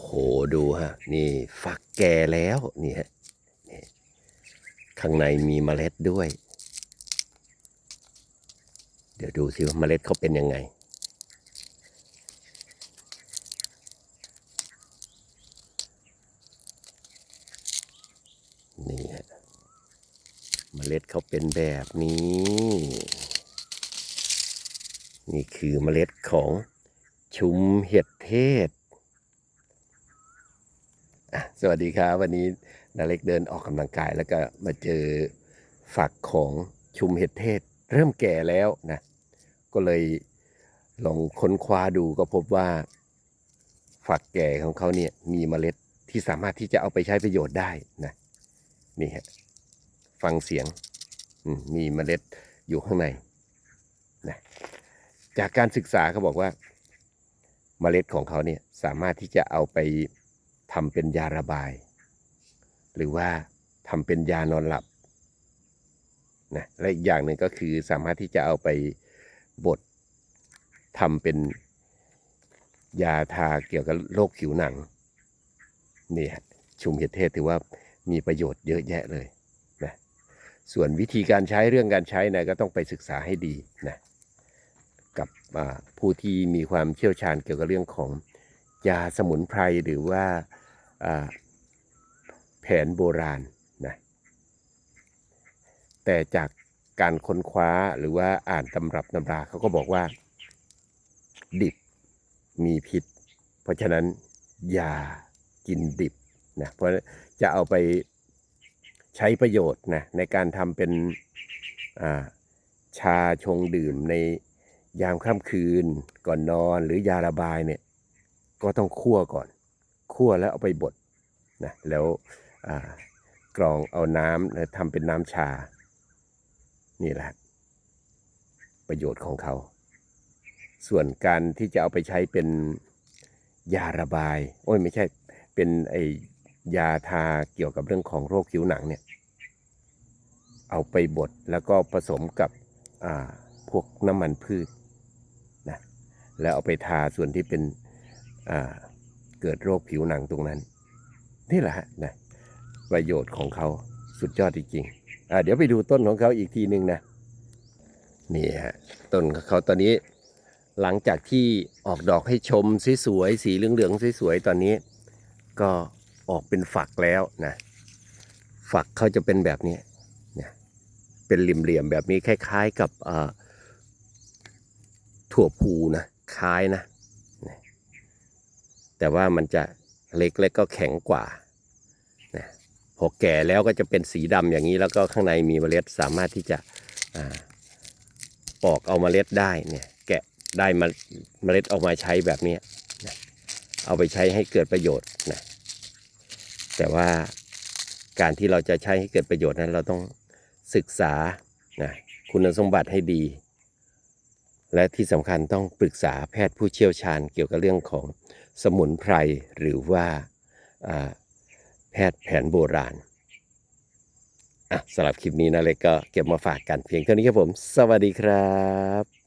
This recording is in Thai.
โหดูฮะ นี่ฝักแก่แล้วนี่ฮะนี่ข้างในมีเมล็ดด้วย เดี๋ยวดูสิว่าเมล็ดเขาเป็นยังไง นี่ฮะเมล็ดเขาเป็นแบบนี้ นี่คือเมล็ดของชุมเห็ดเทศ สวัสดีครับ วันนี้นาเล็กเดินออกกำลังกายแล้วก็มาเจอฝักของชุมเห็ดเทศ เริ่มแก่แล้วนะ ก็เลยลองค้นคว้าดูก็พบว่า ฝักแก่ของเขาเนี่ยมีเมล็ดที่สามารถที่จะเอาไปใช้ประโยชน์ได้นะนี่ฮะฟังเสียงมีเมล็ดอยู่ข้างในนะจากการศึกษาเขาบอกว่าเมล็ดของเขาเนี่ยสามารถที่จะเอาไป ทำเป็นยาระบาย หรือว่าทำเป็นยานอนหลับนะและอีกอย่างหนึ่งก็คือสามารถที่จะเอาไปบดทำเป็นยาทาเกี่ยวกับโรคผิวหนังนี่ฮะชุมเห็ดเทศถือว่ามีประโยชน์เยอะแยะเลยนะส่วนวิธีการใช้เรื่องการใช้นะก็ต้องไปศึกษาให้ดีนะกับผู้ที่มีความเชี่ยวชาญเกี่ยวกับเรื่องของยาสมุนไพรหรือว่า แผนโบราณนะแต่จากการค้นคว้าหรือว่าอ่านตำรับตำราเขาก็บอกว่า ดิบมีพิษ เพราะฉะนั้นอย่ากินดิบนะเพราะจะเอาไปใช้ประโยชน์นะในการทำเป็นาชาชงดื่มในยามค่ำคืนก่อนนอนหรือยาระบายเนี่ยก็ต้องคั่วก่อน คั่วแล้วเอาไปบดนะแล้วกรองเอาน้ำแล้วทำเป็นน้ำชา นี่แหละ ประโยชน์ของเขา ส่วนการที่จะเอาไปใช้เป็นยาระบาย โอ้ยไม่ใช่เป็นไอยาทาเกี่ยวกับเรื่องของโรคผิวหนังเนี่ยเอาไปบดแล้วก็ผสมกับพวกน้ำมันพืชนะแล้วเอาไปทาส่วนที่เป็นอ่า เกิดโรคผิวหนังตรงนั้น นี่แหละนะประโยชน์ของเขาสุดยอดจริงๆอ่าเดี๋ยวไปดูต้นของเขาอีกทีหนึ่งนะนี่ฮะต้นของเขาตอนนี้ หลังจากที่ออกดอกให้ชมสวยๆสีเหลืองๆสวยๆตอนนี้ ก็ออกเป็นฝักแล้วนะฝักเขาจะเป็นแบบนี้เป็นเหลี่ยมๆแบบนี้คล้าย ๆกับถั่วพูนะคล้ายนะ แต่ว่ามันจะเล็กและก็แข็งกว่านะพอแก่แล้วก็จะเป็นสีดำอย่างนี้แล้วก็ข้างในมีเมล็ดสามารถที่จะอปอกเอาเมล็ดได้เนี่ยแกะได้มาเมล็ดออกมาใช้แบบนี้นะเอาไปใช้ให้เกิดประโยชน์นะแต่ว่าการที่เราจะใช้ให้เกิดประโยชน์นั้นเราต้องศึกษานะคุณสมบัติให้ดี และที่สำคัญต้องปรึกษาแพทย์ผู้เชี่ยวชาญเกี่ยวกับเรื่องของสมุนไพรหรือว่าแพทย์แผนโบราณอะสำหรับคลิปนี้นะเล็กก็เก็บมาฝากกันเพียงเท่านี้ครับผม สวัสดีครับ